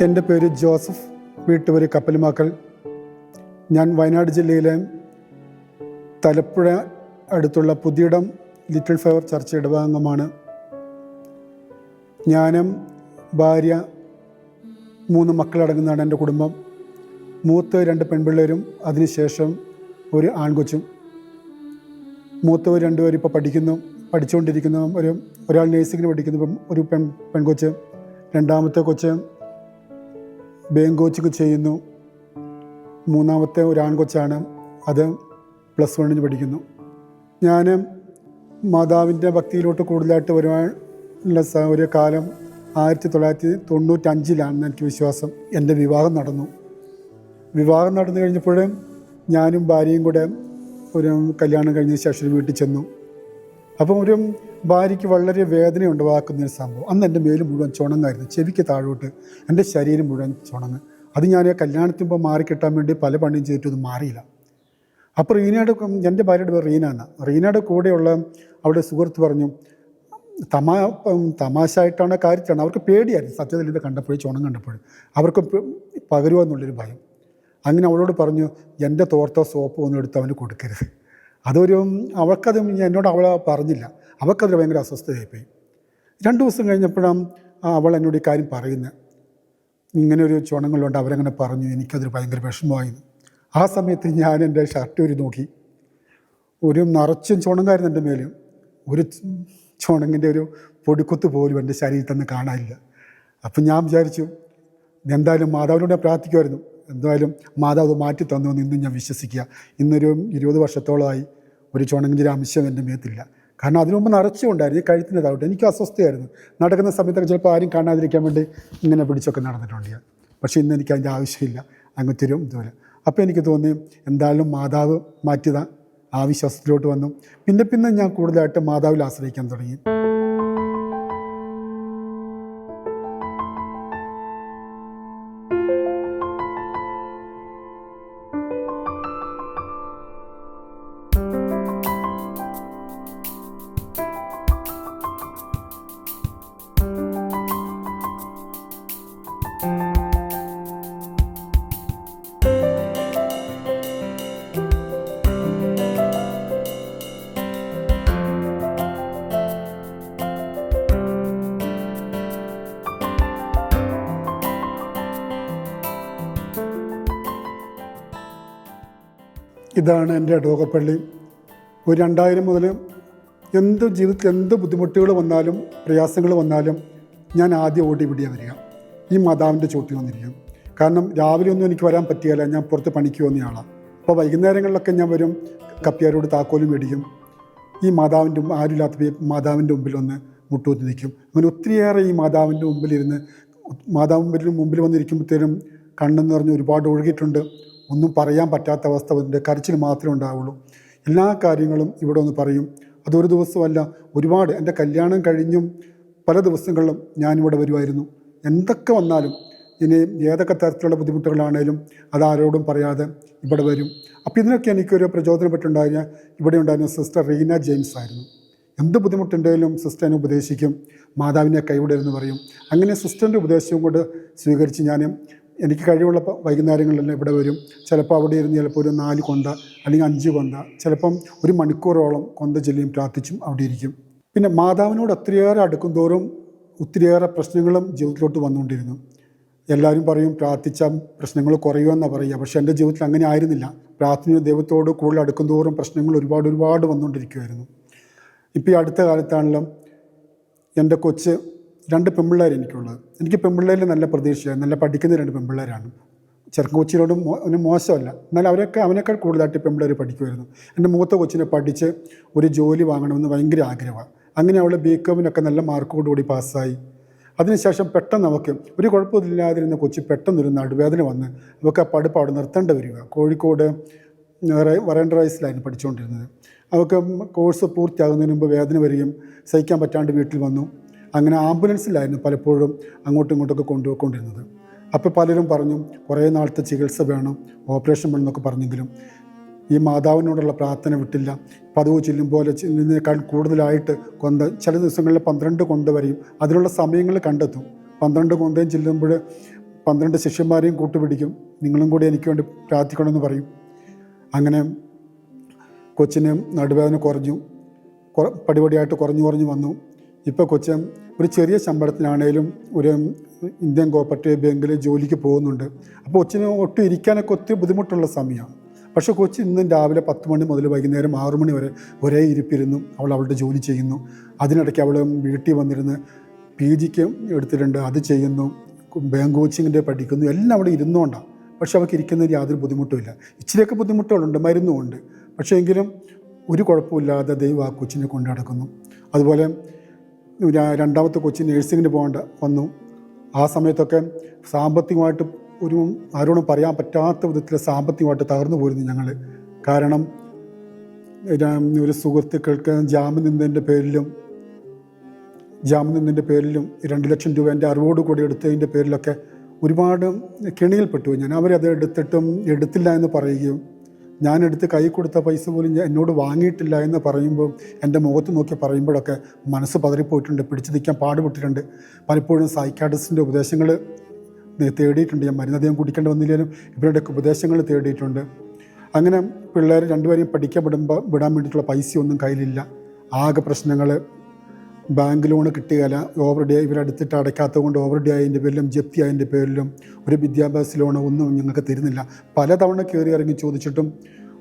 എന്റെ പേര് ജോസഫ്. വീട്ടുപേര് കപ്പലുമാക്കൽ ഞാൻ വയനാട് ജില്ലയിലെ തലപ്പുഴ അടുത്തുള്ള പുതിയിടം ലിറ്റിൽ ഫ്ലവർ ചർച്ച് ഇടഭാഗമാണ് ഞാനും ഭാര്യ മൂന്ന് മക്കളടങ്ങുന്നതാണ് എന്റെ കുടുംബം. മൂത്ത രണ്ട് പെൺപിള്ളേരും അതിനുശേഷം ഒരു ആൺകൊച്ചും. മൂത്തവർ രണ്ടുപേരും ഇപ്പോൾ പഠിക്കുന്നു പഠിച്ചുകൊണ്ടിരിക്കുന്നു. ഒരു ഒരാൾ നേഴ്സിങ്ങിന് പഠിക്കുന്നു ഒരു പെൺ പെൺകൊച്ച്. രണ്ടാമത്തെ കൊച്ച് ബേങ്ക് കോച്ചിങ് ചെയ്യുന്നു. മൂന്നാമത്തെ ഒരു ആൺകൊച്ചാണ് അത് പ്ലസ് വണ്ണിന് പഠിക്കുന്നു. ഞാൻ മാതാവിന്റെ ഭക്തിയിലോട്ട് കൂടുതലായിട്ട് വരുവാനുള്ള ഒരു കാലം ആയിരത്തി തൊള്ളായിരത്തി തൊണ്ണൂറ്റഞ്ചിലാണെന്ന് എനിക്ക് വിശ്വാസം. എന്റെ വിവാഹം നടന്നു. വിവാഹം നടന്നു കഴിഞ്ഞപ്പോഴും ഞാനും ഭാര്യയും കൂടെ ഒരു കല്യാണം കഴിഞ്ഞ ശേഷം വീട്ടിൽ ചെന്നു. അപ്പം ഒരു ഭാര്യയ്ക്ക് വളരെ വേദന ഉണ്ടാക്കുന്ന ഒരു സംഭവം. അന്ന് എന്റെ മേൽ മുഴുവൻ ചുണങ്ങായിരുന്നു. ചെവിക്ക് താഴോട്ട് എന്റെ ശരീരം മുഴുവൻ ചുണങ്ങ്. അത് ഞാൻ കല്യാണത്തിന് മുമ്പ് മാറിക്കിട്ടാൻ വേണ്ടി പല പണിയും ചെയ്തിട്ടൊന്നും മാറിയില്ല. അപ്പോൾ റീനയുടെ എന്റെ ഭാര്യയുടെ പേര് റീന എന്നാണ് റീനയുടെ കൂടെയുള്ള അവിടെ സുഹൃത്ത് പറഞ്ഞു തമാ ഉം, തമാശ ആയിട്ടാണ് കാര്യത്തിലാണ്. അവർക്ക് പേടിയായിരുന്നു. സത്യത്തിൽ ഇത് കണ്ടപ്പോഴും ചുണം കണ്ടപ്പോഴും. അവർക്ക് പകരുമോ എന്നുള്ളൊരു ഭയം. അങ്ങനെ അവളോട് പറഞ്ഞു എന്റെ തോർത്തോ സോപ്പോ ഒന്നും എടുത്ത് അവന് കൊടുക്കരുത്. അതൊരു അവൾക്കത് എന്നോട് അവൾ പറഞ്ഞില്ല. അവൾക്കത് ഭയങ്കര അസ്വസ്ഥതയായിപ്പോയി. രണ്ട് ദിവസം കഴിഞ്ഞപ്പോഴാണ് അവൾ എന്നോട് ഈ കാര്യം പറയുന്നത് ഇങ്ങനെ ഒരു ചുണങ്ങളുണ്ട് അവരങ്ങനെ പറഞ്ഞു എനിക്കതൊരു ഭയങ്കര വിഷമമായിരുന്നു ആ സമയത്ത് ഞാൻ എന്റെ ഷർട്ട് ഒരു നോക്കി. ഒരു നിറച്ചും ചുണങ്ങായിരുന്നു എന്റെ മേലും. ഒരു ചുണങ്ങിന്റെ ഒരു പൊടിക്കുത്ത് പോലും എന്റെ ശരീരത്തിൽ നിന്ന് കാണാനില്ല. അപ്പം ഞാൻ വിചാരിച്ചു എന്തായാലും മാതാവിനോട് ഞാൻ പ്രാർത്ഥിക്കുമായിരുന്നു. എന്തായാലും മാതാവ് മാറ്റി തന്നു എന്ന് ഇന്നും ഞാൻ വിശ്വസിക്കുക. ഇന്നൊരു ഇരുപത് വർഷത്തോളമായി ഒരു ചുണങ്ങിന്റെ അംശം എന്റെ മേത്തില്ല. കാരണം അതിനു മുമ്പ് നിറച്ചുകൊണ്ടായിരുന്നു ഈ താവട്ടെ എനിക്ക് അസ്വസ്ഥയായിരുന്നു. നടക്കുന്ന സമയത്തൊക്കെ ചിലപ്പോൾ ആരും കാണാതിരിക്കാൻ വേണ്ടി ഇങ്ങനെ പിടിച്ചൊക്കെ നടന്നിട്ടുണ്ട് ഞാൻ. പക്ഷേ ഇന്ന് എനിക്ക് അതിന്റെ ആവശ്യമില്ല. അങ്ങ് തരും ഇതുപോലെ. അപ്പോൾ എനിക്ക് തോന്നി എന്തായാലും മാതാവ് മാറ്റിയതാണ് ആ വിശ്വാസത്തിലോട്ട് വന്നു. പിന്നെ പിന്നെ ഞാൻ കൂടുതലായിട്ട് മാതാവിൽ ആശ്രയിക്കാൻ തുടങ്ങി. ഇതാണ് എന്റെ ഡോകപ്പള്ളി ഒരു രണ്ടായിരം മുതൽ എന്ത് ജീവിതത്തിൽ എന്ത് ബുദ്ധിമുട്ടുകൾ വന്നാലും പ്രയാസങ്ങൾ വന്നാലും ഞാൻ ആദ്യം ഓടി വിടിയ വരിക. ഈ മാതാവിന്റെ ചോട്ടിൽ വന്നിരിക്കും. കാരണം രാവിലെ ഒന്നും എനിക്ക് വരാൻ പറ്റിയല്ല. ഞാൻ പുറത്ത് പണിക്ക് വന്നയാളാണ് അപ്പോൾ വൈകുന്നേരങ്ങളിലൊക്കെ ഞാൻ വരും കപ്പിയാരോട് താക്കോലും മേടിക്കും. ഈ മാതാവിന്റെ ആരുമില്ലാത്ത മാതാവിന്റെ മുമ്പിൽ വന്ന് മുട്ടൂത്തി നിൽക്കും. അങ്ങനെ ഒത്തിരിയേറെ ഈ മാതാവിന്റെ മുമ്പിലിരുന്ന് മാതാവിന്റെ മുമ്പിൽ വന്നിരിക്കുമ്പോഴത്തേനും കണ്ണെന്ന് പറഞ്ഞ് ഒരുപാട് ഒഴുകിയിട്ടുണ്ട്. ഒന്നും പറയാൻ പറ്റാത്ത അവസ്ഥ അതിന്റെ കരച്ചിൽ മാത്രമേ ഉണ്ടാവുള്ളൂ. എല്ലാ കാര്യങ്ങളും ഇവിടെ ഒന്ന് പറയും. അതൊരു ദിവസമല്ല ഒരുപാട്. എന്റെ കല്യാണം കഴിഞ്ഞും പല ദിവസങ്ങളിലും ഞാനിവിടെ വരുമായിരുന്നു. എന്തൊക്കെ വന്നാലും ഇനി ഏതൊക്കെ തരത്തിലുള്ള ബുദ്ധിമുട്ടുകളാണേലും അതാരോടും പറയാതെ ഇവിടെ വരും. അപ്പോൾ ഇതിനൊക്കെ എനിക്കൊരു പ്രചോദനപ്പെട്ടുണ്ടായിരുന്ന ഇവിടെ ഉണ്ടായിരുന്ന സിസ്റ്റർ റീന ജെയിംസ് ആയിരുന്നു. എന്ത് ബുദ്ധിമുട്ടുണ്ടെങ്കിലും സിസ്റ്റർ എന്നെ ഉപദേശിക്കും. മാതാവിനെ കൈവിടരുന്ന് പറയും. അങ്ങനെ സിസ്റ്ററിന്റെ ഉപദേശവും കൊണ്ട് സ്വീകരിച്ച് ഞാൻ എനിക്ക് കഴിവുള്ള പ- വൈകുന്നേരങ്ങളിലെല്ലാം ഇവിടെ വരും. ചിലപ്പോൾ അവിടെ ഇരുന്ന് ചിലപ്പോൾ ഒരു നാല് കൊന്ത അല്ലെങ്കിൽ അഞ്ച് കൊന്ത. ചിലപ്പം ഒരു മണിക്കൂറോളം കൊന്ത ചൊല്ലിയും പ്രാർത്ഥിച്ചും അവിടെ ഇരിക്കും. പിന്നെ മാതാവിനോട് ഒത്തിരിയേറെ അടുക്കും തോറും ഒത്തിരിയേറെ പ്രശ്നങ്ങളും ജീവിതത്തിലോട്ട് വന്നുകൊണ്ടിരുന്നു. എല്ലാവരും പറയും പ്രാർത്ഥിച്ച പ്രശ്നങ്ങൾ കുറയുമെന്നാണ് പറയുക. പക്ഷേ എന്റെ ജീവിതത്തിൽ അങ്ങനെ ആയിരുന്നില്ല. പ്രാർത്ഥന ദൈവത്തോട് കൂടുതൽ അടുക്കും തോറും പ്രശ്നങ്ങൾ ഒരുപാട് ഒരുപാട് വന്നുകൊണ്ടിരിക്കുമായിരുന്നു ഇപ്പോൾ ഈ അടുത്ത കാലത്താണെങ്കിലും എന്റെ കൊച്ച് രണ്ട് പെൺപിള്ളേർ എനിക്കുള്ളത്. എനിക്ക് പെൺപിള്ളേരിൽ നല്ല പ്രതീക്ഷയാണ്. നല്ല പഠിക്കുന്ന രണ്ട് പെൺപിള്ളേരാണ്. ചെറുക്കൻ കൊച്ചിനോടും അവന് മോശമല്ല. എന്നാൽ അവരൊക്കെ അവനേക്കാൾ കൂടുതലായിട്ട് പെൺപിള്ളേർ പഠിക്കുമായിരുന്നു. എന്റെ മൂത്ത കൊച്ചിനെ പഠിച്ച് ഒരു ജോലി വാങ്ങണമെന്ന് ഭയങ്കര ആഗ്രഹമാണ്. അങ്ങനെ അവൾ ബി കോമിനൊക്കെ നല്ല മാർക്കോടുകൂടി പാസ്സായി. അതിനുശേഷം പെട്ടെന്ന് അവൾക്ക് ഒരു കുഴപ്പമില്ലാതിരുന്ന കൊച്ചി പെട്ടെന്നൊരു നടുവേദന വന്ന് അവൾക്ക് ആ പഠിപ്പ് അവിടെ നിർത്തേണ്ടി വരിക. കോഴിക്കോട് വരേണ്ട വയസ്സിലായിരുന്നു പഠിച്ചുകൊണ്ടിരുന്നത്. അവൾക്ക് കോഴ്സ് പൂർത്തിയാകുന്നതിന് മുമ്പ് വേദന വരികയും സഹിക്കാൻ പറ്റാണ്ട് വീട്ടിൽ വന്നു. അങ്ങനെ ആംബുലൻസിലായിരുന്നു പലപ്പോഴും അങ്ങോട്ടും ഇങ്ങോട്ടൊക്കെ കൊണ്ടുപോയിക്കൊണ്ടിരുന്നത് അപ്പോൾ പലരും പറഞ്ഞു കുറേ നാളത്തെ ചികിത്സ വേണം ഓപ്പറേഷൻ വേണം എന്നൊക്കെ പറഞ്ഞെങ്കിലും ഈ മാതാവിനോടുള്ള പ്രാർത്ഥന വിട്ടില്ല. പതിവ് ചെല്ലും പോലെ ചെല്ലുന്നതിനേക്കാൾ കൂടുതലായിട്ട് കൊന്ത ചില ദിവസങ്ങളിൽ പന്ത്രണ്ട് കൊന്ത വരെയും അതിനുള്ള സമയങ്ങൾ കണ്ടെത്തും. പന്ത്രണ്ട് കൊന്തയും ചെല്ലുമ്പോൾ പന്ത്രണ്ട് ശിഷ്യന്മാരെയും കൂട്ടുപിടിക്കും. നിങ്ങളും കൂടി എനിക്ക് വേണ്ടി പ്രാർത്ഥിക്കണമെന്ന് പറയും. അങ്ങനെ കൊച്ചിന് നടുവേദന കുറഞ്ഞു കുറ- പടിപടിയായിട്ട് കുറഞ്ഞു കുറഞ്ഞു വന്നു. ഇപ്പോൾ കൊച്ചൻ ഒരു ചെറിയ ശമ്പളത്തിനാണേലും ഒരു ഇന്ത്യൻ കോപ്പറേറ്റീവ് ബാങ്കിൽ ജോലിക്ക് പോകുന്നുണ്ട്. അപ്പോൾ കൊച്ചിന് ഒട്ടും ഇരിക്കാനൊക്കെ ഒത്തിരി ബുദ്ധിമുട്ടുള്ള സമയമാണ് പക്ഷേ കൊച്ചി ഇന്നും രാവിലെ പത്ത് മണി മുതൽ വൈകുന്നേരം ആറു മണി വരെ ഒരേ ഇരിപ്പിരുന്നു. അവൾ അവളുടെ ജോലി ചെയ്യുന്നു. അതിനിടയ്ക്ക് അവൾ വീട്ടിൽ വന്നിരുന്ന് പി ജിക്ക് എടുത്തിട്ടുണ്ട്. അത് ചെയ്യുന്നു. ബാങ്ക് കോച്ചിങ്ങിന്റെ പഠിക്കുന്നു. എല്ലാം അവിടെ ഇരുന്നുകൊണ്ടാണ് പക്ഷെ അവൾക്ക് ഇരിക്കുന്നതിന് യാതൊരു ബുദ്ധിമുട്ടുമില്ല ഇച്ചിരിയൊക്കെ ബുദ്ധിമുട്ടുകളുണ്ട്. മരുന്നുമുണ്ട് പക്ഷേ എങ്കിലും ഒരു കുഴപ്പമില്ലാതെ ദൈവം ആ കൊച്ചിനെ കൊണ്ടു അതുപോലെ രണ്ടാമത്തെ കൊച്ചി നേഴ്സിങ്ങിന് പോകേണ്ട വന്നു. ആ സമയത്തൊക്കെ സാമ്പത്തികമായിട്ട് ഒരു ആരോടും പറയാൻ പറ്റാത്ത വിധത്തിൽ സാമ്പത്തികമായിട്ട് തകർന്നു പോയിരുന്നു ഞങ്ങൾ കാരണം ഒരു സുഹൃത്തുക്കൾക്ക് ജാമ്യം നിന്നതിന്റെ പേരിലും ജാമ്യം നിന്നതിന്റെ പേരിലും രണ്ട് ലക്ഷം രൂപ എന്റെ അറിവോട് കൂടി എടുത്തതിന്റെ പേരിലൊക്കെ ഒരുപാട് കെണിയിൽപ്പെട്ടു. ഞാൻ അവരത് എടുത്തിട്ടും എടുത്തില്ല എന്ന് പറയുകയും ഞാൻ എടുത്ത് കൈ കൊടുത്ത പൈസ പോലും എന്നോട് വാങ്ങിയിട്ടില്ല എന്ന് പറയുമ്പോൾ എന്റെ മുഖത്ത് നോക്കി പറയുമ്പോഴൊക്കെ മനസ്സ് പതറിപ്പോയിട്ടുണ്ട് പിടിച്ചു നിൽക്കാൻ പാടുപെട്ടിട്ടുണ്ട്. പലപ്പോഴും സൈക്കാട്രിസ്റ്റിന്റെ ഉപദേശങ്ങൾ തേടിയിട്ടുണ്ട്. ഞാൻ മരുന്ന് അധികം കുടിക്കേണ്ടി വന്നില്ലെങ്കിലും ഇവരുടെയൊക്കെ ഉപദേശങ്ങൾ തേടിയിട്ടുണ്ട്. അങ്ങനെ പിള്ളേർ രണ്ടുപേരെയും പഠിക്കാൻ വിടുമ്പോൾ വിടാൻ വേണ്ടിയിട്ടുള്ള പൈസയൊന്നും കയ്യിലില്ല. ആകെ പ്രശ്നങ്ങൾ ബാങ്ക് ലോൺ കിട്ടുകയില്ല ഓവർ ഡേ ഇവരടുത്തിട്ട് അടയ്ക്കാത്തത് കൊണ്ട് ഓവർ ഡേ ആയതിന്റെ പേരിലും ജപ്തി ആയതിന്റെ പേരിലും ഒരു വിദ്യാഭ്യാസ ലോണോ ഒന്നും ഞങ്ങൾക്ക് തരുന്നില്ല. പലതവണ കയറി ഇറങ്ങി ചോദിച്ചിട്ടും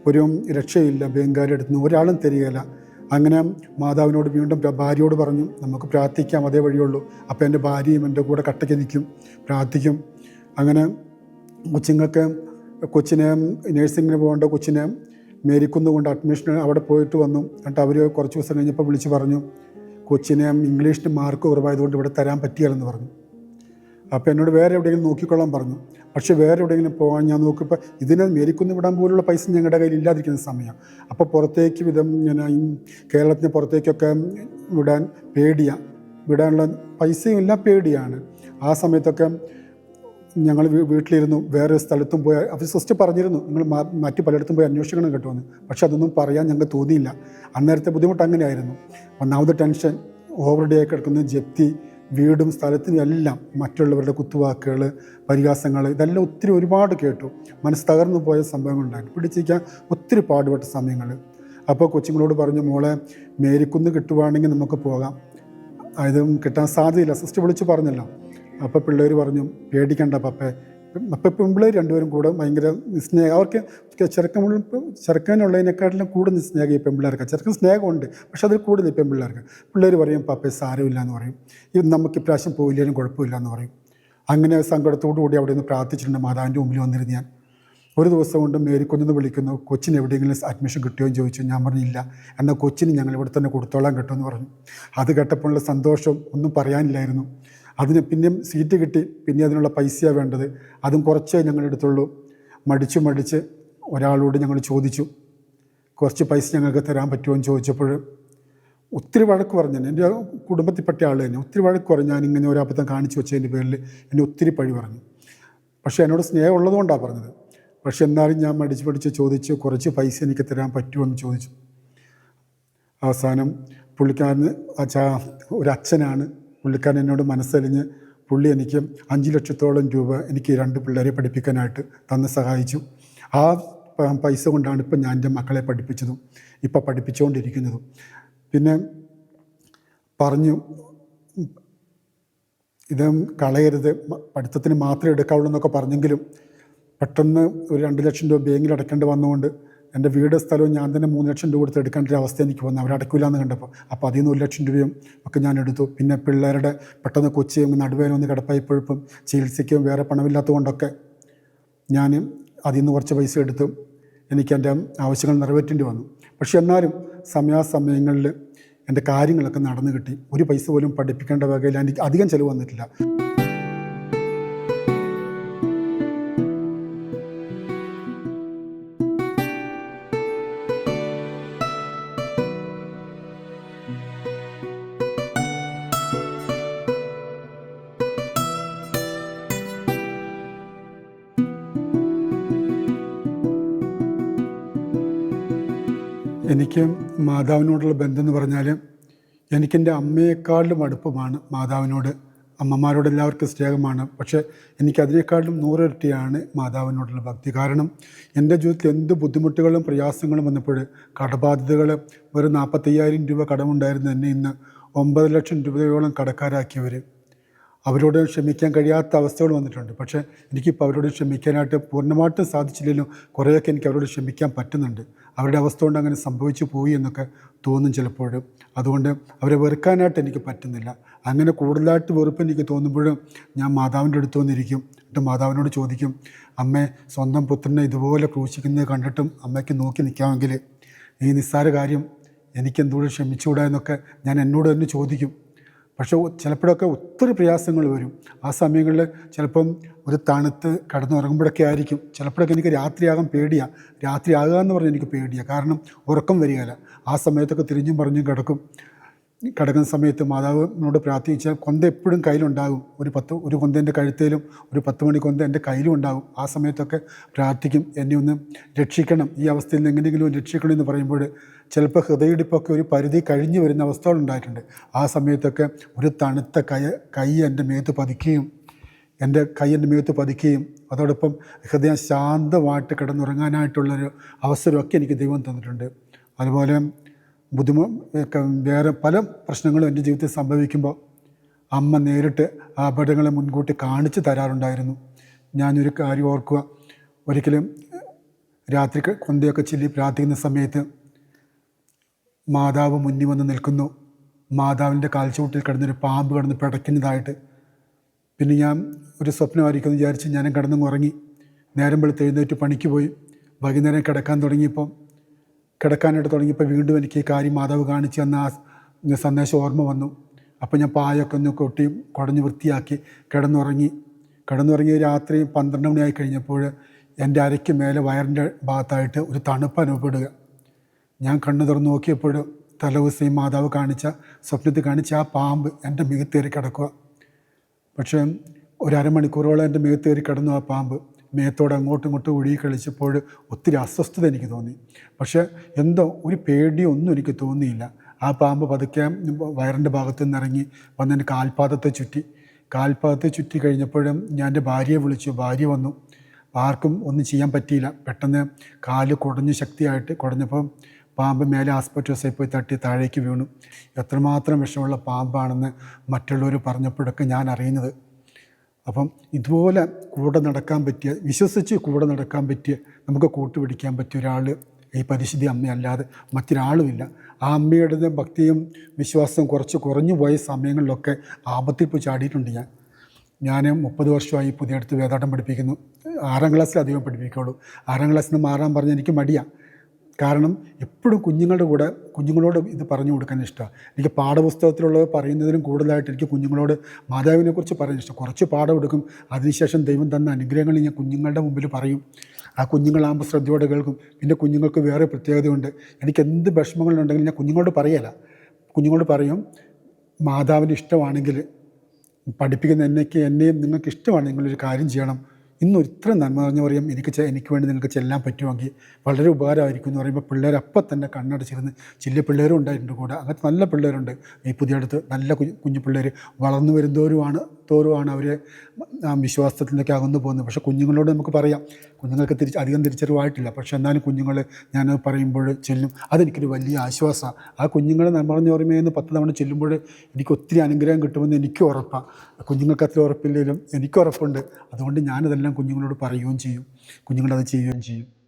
ഒരു രക്ഷയില്ല ബാങ്കുകാരുടെ അടുത്ത് നിന്ന്. ഒരാളും തരികയില്ല. അങ്ങനെ മാതാവിനോട് വീണ്ടും ഭാര്യയോട് പറഞ്ഞു നമുക്ക് പ്രാർത്ഥിക്കാം അതേ വഴിയുള്ളൂ. അപ്പോൾ എന്റെ ഭാര്യയും എന്റെ കൂടെ കട്ടയ്ക്ക് നിൽക്കും. പ്രാർത്ഥിക്കും. അങ്ങനെ കൊച്ചുങ്ങൾക്ക് കൊച്ചിനെ നേഴ്സിങ്ങിന് പോകേണ്ട കൊച്ചിനെ മേരിക്കുന്ന് കൊണ്ട് അഡ്മിഷൻ അവിടെ പോയിട്ട് വന്നു. എന്നിട്ട് അവർ കുറച്ച് ദിവസം കഴിഞ്ഞപ്പോൾ വിളിച്ച് പറഞ്ഞു കൊച്ചിനെ ഇംഗ്ലീഷിന് മാർക്ക് കുറവായതുകൊണ്ട് ഇവിടെ തരാൻ പറ്റിയാലെന്ന് പറഞ്ഞു. അപ്പോൾ എന്നോട് വേറെ എവിടെയെങ്കിലും നോക്കിക്കൊള്ളാൻ പറഞ്ഞു. പക്ഷേ വേറെ എവിടെയെങ്കിലും പോകാൻ ഞാൻ നോക്കിയപ്പോൾ ഇതിനെ മേരിക്കുന്ന് വിടാൻ പോലുള്ള പൈസ ഞങ്ങളുടെ കയ്യിൽ ഇല്ലാതിരിക്കുന്ന സമയം. അപ്പോൾ പുറത്തേക്ക് വിധം ഞാൻ കേരളത്തിന് പുറത്തേക്കൊക്കെ വിടാൻ പേടിയാണ് വിടാനുള്ള പൈസയും ഇല്ല പേടിയാണ്. ആ സമയത്തൊക്കെ ഞങ്ങൾ വീട്ടിലിരുന്നു വേറെ സ്ഥലത്തും പോയി അവർ ഫസ്റ്റ് പറഞ്ഞിരുന്നു നിങ്ങൾ മറ്റു പലയിടത്തും പോയി അന്വേഷിക്കണം കേട്ടോ എന്ന് പക്ഷെ അതൊന്നും പറയാൻ ഞങ്ങൾക്ക് തോന്നിയില്ല. അന്നേരത്തെ ബുദ്ധിമുട്ട് അങ്ങനെയായിരുന്നു ഒന്നാമത് ടെൻഷൻ ഓവർ ഡേ കിടക്കുന്ന ജപ്തി വീടും സ്ഥലത്തും എല്ലാം മറ്റുള്ളവരുടെ കുത്തുവാക്കുകൾ പരിഹാസങ്ങൾ ഇതെല്ലാം ഒത്തിരി ഒരുപാട് കേട്ടു. മനസ്സ് തകർന്നു പോയ സംഭവങ്ങളുണ്ടായിരുന്നു പിടിച്ചിരിക്കാൻ ഒത്തിരി പാടുപെട്ട സമയങ്ങൾ അപ്പോൾ കൊച്ചുങ്ങളോട് പറഞ്ഞു മോളെ മേരിക്കുന്ന് കിട്ടുവാണെങ്കിൽ നമുക്ക് പോകാം. അതും കിട്ടാൻ സാധ്യതയില്ല. സിസ്റ്റർ വിളിച്ച് പറഞ്ഞല്ലോ അപ്പോൾ പിള്ളേർ പറഞ്ഞു പേടിക്കണ്ട പപ്പേ. അപ്പം പെൺപിള്ളേർ രണ്ടുപേരും കൂടെ ഭയങ്കര സ്നേഹം അവർക്ക് ചെറുക്കൻ ചെറുക്കനുള്ളതിനെക്കാട്ടിലും കൂടുതൽ സ്നേഹം ഈ പെൺപിള്ളേർക്ക് ചെറുക്കൻ സ്നേഹമുണ്ട് പക്ഷെ അതിൽ കൂടുതൽ ഈ പെൺപിള്ളേർക്ക് പിള്ളേർ പറയും പപ്പെ സാരമില്ല എന്ന് പറയും. ഇത് നമുക്ക് ഇപ്രാവശ്യം പോയില്ലെങ്കിലും കുഴപ്പമില്ല എന്ന് പറയും. അങ്ങനെ സങ്കടത്തോടു കൂടി അവിടെ നിന്ന് പ്രാർത്ഥിച്ചിട്ടുണ്ട് മാതാവിന്റെ മുമ്പിൽ വന്നിരുന്ന് ഞാൻ. ഒരു ദിവസം കൊണ്ട് മേരിക്കുഞ്ഞെന്ന് വിളിക്കുന്നു കൊച്ചിന് എവിടെയെങ്കിലും അഡ്മിഷൻ കിട്ടിയോ? എന്ന് ചോദിച്ചു. ഞാൻ പറഞ്ഞില്ല എന്നാൽ കൊച്ചിന് ഞങ്ങൾ ഇവിടെ തന്നെ കൊടുത്തോളാം കേട്ടോ എന്ന് പറഞ്ഞു. അത് കേട്ടപ്പോഴുള്ള സന്തോഷം ഒന്നും പറയാനില്ലായിരുന്നു. അതിന് പിന്നെയും സീറ്റ് കിട്ടി. പിന്നെ അതിനുള്ള പൈസയാണ് വേണ്ടത്. അതും കുറച്ചേ ഞങ്ങളുടെ എടുത്തുള്ളൂ. മടിച്ച് മടിച്ച് ഒരാളോട് ഞങ്ങൾ ചോദിച്ചു. കുറച്ച് പൈസ ഞങ്ങൾക്ക് തരാൻ പറ്റുമോ എന്ന് ചോദിച്ചപ്പോൾ ഒത്തിരി വഴക്ക് പറഞ്ഞു എന്റെ കുടുംബത്തിൽപ്പെട്ട ആൾ തന്നെ ഒത്തിരി വഴക്ക് പറഞ്ഞു ഞാൻ ഇങ്ങനെ ഒരു അബദ്ധം കാണിച്ചു വെച്ചതിന്റെ പേരിൽ എന്നെ ഒത്തിരി പഴി പറഞ്ഞു. പക്ഷേ എന്നോട് സ്നേഹം ഉള്ളതുകൊണ്ടാണ് പറഞ്ഞത്. പക്ഷെ എന്നാലും ഞാൻ മടിച്ച് പഠിച്ച് ചോദിച്ച് കുറച്ച് പൈസ എനിക്ക് തരാൻ പറ്റുമോ എന്ന് ചോദിച്ചു. അവസാനം പുള്ളിക്കാരന് ഒരു അച്ഛനാണ് പുള്ളിക്കാരൻ എന്നോട് മനസ്സലിഞ്ഞ് പുള്ളി എനിക്ക് അഞ്ച് ലക്ഷത്തോളം രൂപ എനിക്ക് രണ്ട് പിള്ളേരെ പഠിപ്പിക്കാനായിട്ട് തന്ന് സഹായിച്ചു. ആ പൈസ കൊണ്ടാണ് ഇപ്പം ഞാൻ എന്റെ മക്കളെ പഠിപ്പിച്ചതും ഇപ്പം പഠിപ്പിച്ചുകൊണ്ടിരിക്കുന്നതും. പിന്നെ പറഞ്ഞു ഇത് കളയരുത്. പഠിത്തത്തിന് മാത്രമേ എടുക്കാവുള്ളൂ എന്നൊക്കെ പറഞ്ഞെങ്കിലും പെട്ടെന്ന് ഒരു രണ്ട് ലക്ഷം രൂപ ബാങ്കിൽ അടയ്ക്കേണ്ടി വന്നുകൊണ്ട് എന്റെ വീട് സ്ഥലവും ഞാൻ തന്നെ മൂന്ന് ലക്ഷം രൂപ കൊടുത്ത് എടുക്കേണ്ട ഒരു അവസ്ഥ എനിക്ക് വന്നു. അവരടക്കില്ല എന്ന് കണ്ടപ്പോൾ. അപ്പോൾ അതിൽ നിന്ന് ഒരു ലക്ഷം രൂപയും ഒക്കെ ഞാൻ എടുത്തു. പിന്നെ പിള്ളേരുടെ പെട്ടെന്ന് കൊച്ചി നടുവേന ഒന്ന് കിടപ്പായപ്പോഴും ചികിത്സയ്ക്കും വേറെ പണമില്ലാത്തതുകൊണ്ടൊക്കെ ഞാൻ അതിൽ നിന്ന് കുറച്ച് പൈസ എടുത്തു. എനിക്ക് എന്റെ ആവശ്യങ്ങൾ നിറവേറ്റേണ്ടി വന്നു. പക്ഷെ എന്നാലും സമയാസമയങ്ങളിൽ എന്റെ കാര്യങ്ങളൊക്കെ നടന്നു കിട്ടി. ഒരു പൈസ പോലും പഠിപ്പിക്കേണ്ട വകയിൽ എനിക്ക് അധികം ചിലവ് വന്നിട്ടില്ല. മാതാവിനോടുള്ള ബന്ധം എന്ന് പറഞ്ഞാൽ എനിക്കെന്റെ അമ്മയെക്കാളിലും അടുപ്പമാണ് മാതാവിനോട്. അമ്മമാരോട് എല്ലാവർക്കും സ്നേഹമാണ്. പക്ഷേ എനിക്കതിനേക്കാളും നൂറിരട്ടിയാണ് മാതാവിനോടുള്ള ഭക്തി. കാരണം എന്റെ ജീവിതത്തിൽ എന്ത് ബുദ്ധിമുട്ടുകളും പ്രയാസങ്ങളും വന്നപ്പോൾ കടബാധ്യതകൾ വെറും നാൽപ്പത്തയ്യായിരം രൂപ കടമുണ്ടായിരുന്നു എന്നെ ഇന്ന് ഒമ്പത് ലക്ഷം രൂപയോളം കടക്കാരാക്കിയവർ അവരോട് ക്ഷമിക്കാൻ കഴിയാത്ത അവസ്ഥകൾ വന്നിട്ടുണ്ട്. പക്ഷേ എനിക്കിപ്പോൾ അവരോട് ക്ഷമിക്കാനായിട്ട് പൂർണമായിട്ടും സാധിച്ചില്ലെങ്കിലും കുറേയൊക്കെ എനിക്ക് അവരോട് ക്ഷമിക്കാൻ പറ്റുന്നുണ്ട്. അവരുടെ അവസ്ഥ കൊണ്ട് അങ്ങനെ സംഭവിച്ചു പോയി എന്നൊക്കെ തോന്നും ചിലപ്പോൾ അതുകൊണ്ട് അവരെ വെറുക്കാനായിട്ട് എനിക്ക് പറ്റുന്നില്ല. അങ്ങനെ കൂടുതലായിട്ട് വെറുപ്പ് എനിക്ക് തോന്നുമ്പോഴും ഞാൻ മാതാവിന്റെ അടുത്ത് വന്നിരിക്കും. എന്നിട്ട് മാതാവിനോട് ചോദിക്കും അമ്മേ സ്വന്തം പുത്രനെ ഇതുപോലെ ക്രൂശിക്കുന്നത് കണ്ടിട്ടും അമ്മയ്ക്ക് നോക്കി നിൽക്കാമെങ്കിൽ ഈ നിസ്സാര കാര്യം എനിക്കെന്തുകൂടെ ക്ഷമിച്ചുകൂടാ? എന്നൊക്കെ ഞാൻ എന്നോട് തന്നെ ചോദിക്കും. പക്ഷേ ചിലപ്പോഴൊക്കെ ഒത്തിരി പ്രയാസങ്ങൾ വരും. ആ സമയങ്ങളിൽ ചിലപ്പം ഒരു തണുത്ത് കിടന്നുറങ്ങുമ്പോഴൊക്കെ ആയിരിക്കും. ചിലപ്പോഴൊക്കെ എനിക്ക് രാത്രിയാകാൻ പേടിയാണ് രാത്രിയാകുക എന്ന് പറഞ്ഞാൽ എനിക്ക് പേടിയാണ് കാരണം ഉറക്കം വരികയില്ല. ആ സമയത്തൊക്കെ തിരിഞ്ഞും പറഞ്ഞും കിടക്കും. കിടക്കുന്ന സമയത്ത് മാതാവിനോട് പ്രാർത്ഥിച്ചാൽ കൊന്ത എപ്പോഴും കയ്യിലുണ്ടാകും. ഒരു പത്ത് ഒരു കൊന്ത എന്റെ കഴുത്തേലും ഒരു പത്ത് മണി കൊന്ത എന്റെ കയ്യിലും ഉണ്ടാകും. ആ സമയത്തൊക്കെ പ്രാർത്ഥിക്കും. എന്നെ ഒന്ന് രക്ഷിക്കണം. ഈ അവസ്ഥയിൽ നിന്ന് എങ്ങനെയെങ്കിലും രക്ഷിക്കണം എന്ന് പറയുമ്പോൾ ചിലപ്പോൾ ഹൃദയടിപ്പൊക്കെ ഒരു പരിധി കഴിഞ്ഞ് വരുന്ന അവസ്ഥകളുണ്ടായിട്ടുണ്ട് ആ സമയത്തൊക്കെ ഒരു തണുത്ത കൈ കൈ എന്റെ മേത്ത് പതിക്കുകയും എന്റെ കൈ എന്റെ മേത്ത് പതിക്കുകയും അതോടൊപ്പം ഹൃദയം ശാന്തമായിട്ട് കിടന്നുറങ്ങാനായിട്ടുള്ളൊരു അവസരമൊക്കെ എനിക്ക് ദൈവം തന്നിട്ടുണ്ട്. അതുപോലെ ബുദ്ധിമു ഒക്കെ വേറെ പല പ്രശ്നങ്ങളും എന്റെ ജീവിതത്തിൽ സംഭവിക്കുമ്പോൾ അമ്മ നേരിട്ട് ആ അപകടങ്ങളെ മുൻകൂട്ടി കാണിച്ചു തരാറുണ്ടായിരുന്നു. ഞാനൊരു കാര്യം ഓർക്കുക. ഒരിക്കലും രാത്രി കൊന്തയൊക്കെ ചൊല്ലി പ്രാർത്ഥിക്കുന്ന സമയത്ത് മാതാവ് മുന്നിൽ വന്ന് നിൽക്കുന്നു. മാതാവിന്റെ കാൽച്ചുവട്ടിൽ കിടന്നൊരു പാമ്പ് കിടന്ന് പിടയ്ക്കുന്നതായിട്ട്. പിന്നെ ഞാൻ ഒരു സ്വപ്നമായിരിക്കുമെന്ന് വിചാരിച്ച് ഞാനും കിടന്നു ഉറങ്ങി നേരം വെളുത്ത് എഴുന്നേറ്റ് പണിക്ക് പോയി. വൈകുന്നേരം കിടക്കാൻ തുടങ്ങിയപ്പോൾ കിടക്കാനായിട്ട് തുടങ്ങിയപ്പോൾ വീണ്ടും എനിക്ക് ഈ കാര്യം മാതാവ് കാണിച്ച് തന്ന ആ സന്ദേശം ഓർമ്മ വന്നു. അപ്പോൾ ഞാൻ പായൊക്കെ ഒന്ന് കൊട്ടി കുടഞ്ഞ് വൃത്തിയാക്കി കിടന്നുറങ്ങി. കിടന്നുറങ്ങി രാത്രി പന്ത്രണ്ട് മണിയായി കഴിഞ്ഞപ്പോൾ എന്റെ അരയ്ക്ക് മേലെ വയറിന്റെ ഭാഗത്തായിട്ട് ഒരു തണുപ്പ് അനുഭവപ്പെടുക. ഞാൻ കണ്ണു തുറന്ന് നോക്കിയപ്പോൾ തലേദിവസം മാതാവ് കാണിച്ച സ്വപ്നത്തിൽ കാണിച്ച ആ പാമ്പ് എന്റെ മികത്തേറി കിടക്കുക. പക്ഷേ ഒരു അരമണിക്കൂറോളം എന്റെ മികത്തേറി കിടന്നു ആ പാമ്പ്. മേത്തോടെ അങ്ങോട്ടും ഇങ്ങോട്ടും ഒഴുകി കളിച്ചപ്പോൾ ഒത്തിരി അസ്വസ്ഥത എനിക്ക് തോന്നി. പക്ഷേ എന്തോ ഒരു പേടിയൊന്നും എനിക്ക് തോന്നിയില്ല. ആ പാമ്പ് പതുക്കെ വയറിന്റെ ഭാഗത്ത് നിന്നിറങ്ങി വന്ന് എന്റെ കാൽപാദത്തെ ചുറ്റി. കാൽപാദത്തെ ചുറ്റി കഴിഞ്ഞപ്പോഴും ഞാൻ എന്റെ ഭാര്യയെ വിളിച്ചു. ഭാര്യ വന്നു. ആർക്കും ഒന്നും ചെയ്യാൻ പറ്റിയില്ല. പെട്ടെന്ന് കാൽ കുടഞ്ഞ് ശക്തിയായിട്ട് കുടഞ്ഞപ്പം പാമ്പ് മേലെ ആസ്പെറ്റോസിൽ പോയി തട്ടി താഴേക്ക് വീണു. എത്രമാത്രം വിഷമുള്ള പാമ്പാണെന്ന് മറ്റുള്ളവർ പറഞ്ഞപ്പോഴൊക്കെ ഞാൻ അറിയുന്നത് അപ്പം ഇതുപോലെ കൂടെ നടക്കാൻ പറ്റിയ വിശ്വസിച്ച് കൂടെ നടക്കാൻ പറ്റിയ നമുക്ക് കൂട്ടുപിടിക്കാൻ പറ്റിയ ഒരാൾ ഈ പരിശുദ്ധി അമ്മയല്ലാതെ മറ്റൊരാളുമില്ല. ആ അമ്മയുടെ ഭക്തിയും വിശ്വാസവും കുറച്ച് കുറഞ്ഞു പോയ സമയങ്ങളിലൊക്കെ ആപത്തിൽ പോയി ചാടിയിട്ടുണ്ട് ഞാൻ. ഞാൻ മുപ്പത് വർഷമായി പുതിയടുത്ത് വേദാട്ടം പഠിപ്പിക്കുന്നു. ആറാം ക്ലാസ്സിൽ അധികം പഠിപ്പിക്കുള്ളൂ. ആറാം ക്ലാസ്സിൽ നിന്ന് മാറാൻ പറഞ്ഞാൽ എനിക്ക് മടിയാണ് കാരണം എപ്പോഴും കുഞ്ഞുങ്ങളുടെ കൂടെ കുഞ്ഞുങ്ങളോട് ഇത് പറഞ്ഞു കൊടുക്കാൻ ഇഷ്ടമാണ്. എനിക്ക് പാഠപുസ്തകത്തിലുള്ളത് പറയുന്നതിലും കൂടുതലായിട്ട് എനിക്ക് കുഞ്ഞുങ്ങളോട് മാതാവിനെക്കുറിച്ച് പറയാൻ ഇഷ്ടം കുറച്ച് പാഠം എടുക്കും അതിനുശേഷം ദൈവം തന്ന അനുഗ്രഹങ്ങൾ ഞാൻ കുഞ്ഞുങ്ങളുടെ മുമ്പിൽ പറയും. ആ കുഞ്ഞുങ്ങളാകുമ്പോൾ ശ്രദ്ധയോടെ കേൾക്കും. പിന്നെ കുഞ്ഞുങ്ങൾക്ക് വേറെ പ്രത്യേകതയുണ്ട്. എനിക്ക് എന്ത് വിഷമങ്ങളുണ്ടെങ്കിലും ഞാൻ കുഞ്ഞുങ്ങളോട് പറയല കുഞ്ഞുങ്ങളോട് പറയും മാതാവിന് ഇഷ്ടമാണെങ്കിൽ പഠിപ്പിക്കുന്ന എന്നേക്ക് എന്നെയും നിങ്ങൾക്ക് ഇഷ്ടമാണ് നിങ്ങളൊരു കാര്യം ചെയ്യണം. ഇന്ന് ഇത്ര നന്മ പറഞ്ഞു പറയും എനിക്ക് എനിക്ക് വേണ്ടി നിങ്ങൾക്ക് ചെല്ലാൻ പറ്റുമെങ്കിൽ വളരെ ഉപകാരമായിരിക്കും എന്ന് പറയുമ്പോൾ പിള്ളേർ അപ്പം തന്നെ കണ്ണടച്ചിരുന്ന് ചില്ല പിള്ളേരും ഉണ്ടായിട്ടുണ്ട് കൂടെ. അങ്ങനത്തെ നല്ല പിള്ളേരുണ്ട്. ഈ പുതിയ അടുത്ത് നല്ല കുഞ്ഞു കുഞ്ഞു പിള്ളേർ വളർന്നു വരുന്തോറുമാണ് തോറുമാണ് അവർ വിശ്വാസത്തിൽ നിന്നൊക്കെ അകന്നു പോകുന്നത്? പക്ഷേ കുഞ്ഞുങ്ങളോട് നമുക്ക് പറയാം. കുഞ്ഞുങ്ങൾക്ക് തിരിച്ച് അധികം തിരിച്ചറിവായിട്ടില്ല. പക്ഷേ എന്നാലും കുഞ്ഞുങ്ങൾ ഞാൻ പറയുമ്പോൾ ചെല്ലും. അതെനിക്കൊരു വലിയ ആശ്വാസമാണ്. ആ കുഞ്ഞുങ്ങൾ നമ്മൾ ഓർമ്മയെന്ന് പത്ത് തവണ ചെല്ലുമ്പോൾ എനിക്ക് ഒത്തിരി അനുഗ്രഹം കിട്ടുമെന്ന് എനിക്ക് ഉറപ്പാണ്. കുഞ്ഞുങ്ങൾക്ക് അത്ര ഉറപ്പില്ലെങ്കിലും എനിക്ക് ഉറപ്പുണ്ട്. അതുകൊണ്ട് ഞാനതെല്ലാം കുഞ്ഞുങ്ങളോട് പറയുകയും ചെയ്യും. കുഞ്ഞുങ്ങളത് ചെയ്യുകയും ചെയ്യും.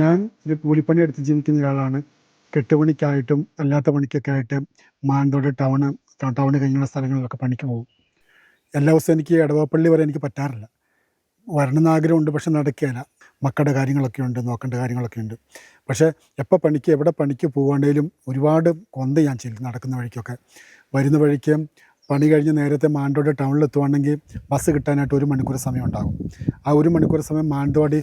ഞാൻ ഒരു കൂലിപ്പണി എടുത്ത് ജീവിക്കുന്ന ഒരാളാണ്. കെട്ടുപണിക്കായിട്ടും അല്ലാത്ത പണിക്കൊക്കെ ആയിട്ട് മാനന്തോട് ടൗണ് ടൗണ് കഴിഞ്ഞുള്ള സ്ഥലങ്ങളിലൊക്കെ പണിക്ക് പോകും. എല്ലാ ദിവസവും എനിക്ക് ഇടവപ്പള്ളി വരെ എനിക്ക് പറ്റാറില്ല. വരണമെന്ന് ആഗ്രഹമുണ്ട് പക്ഷെ നടക്കുകയില്ല. മക്കളുടെ കാര്യങ്ങളൊക്കെ ഉണ്ട് നോക്കേണ്ട കാര്യങ്ങളൊക്കെ ഉണ്ട്. പക്ഷേ എപ്പോൾ പണിക്ക് എവിടെ പണിക്ക് പോവുകയാണെങ്കിലും ഒരുപാട് കൊന്ത ഞാൻ ചെല്ലും നടക്കുന്ന വഴിക്കൊക്കെ. വരുന്ന വഴിക്ക് പണി കഴിഞ്ഞ് നേരത്തെ മാനന്തവാടി ടൗണിൽ എത്തുവാണെങ്കിൽ ബസ് കിട്ടാനായിട്ട് ഒരു മണിക്കൂർ സമയം ഉണ്ടാകും. ആ ഒരു മണിക്കൂർ സമയം മാനന്തവാടി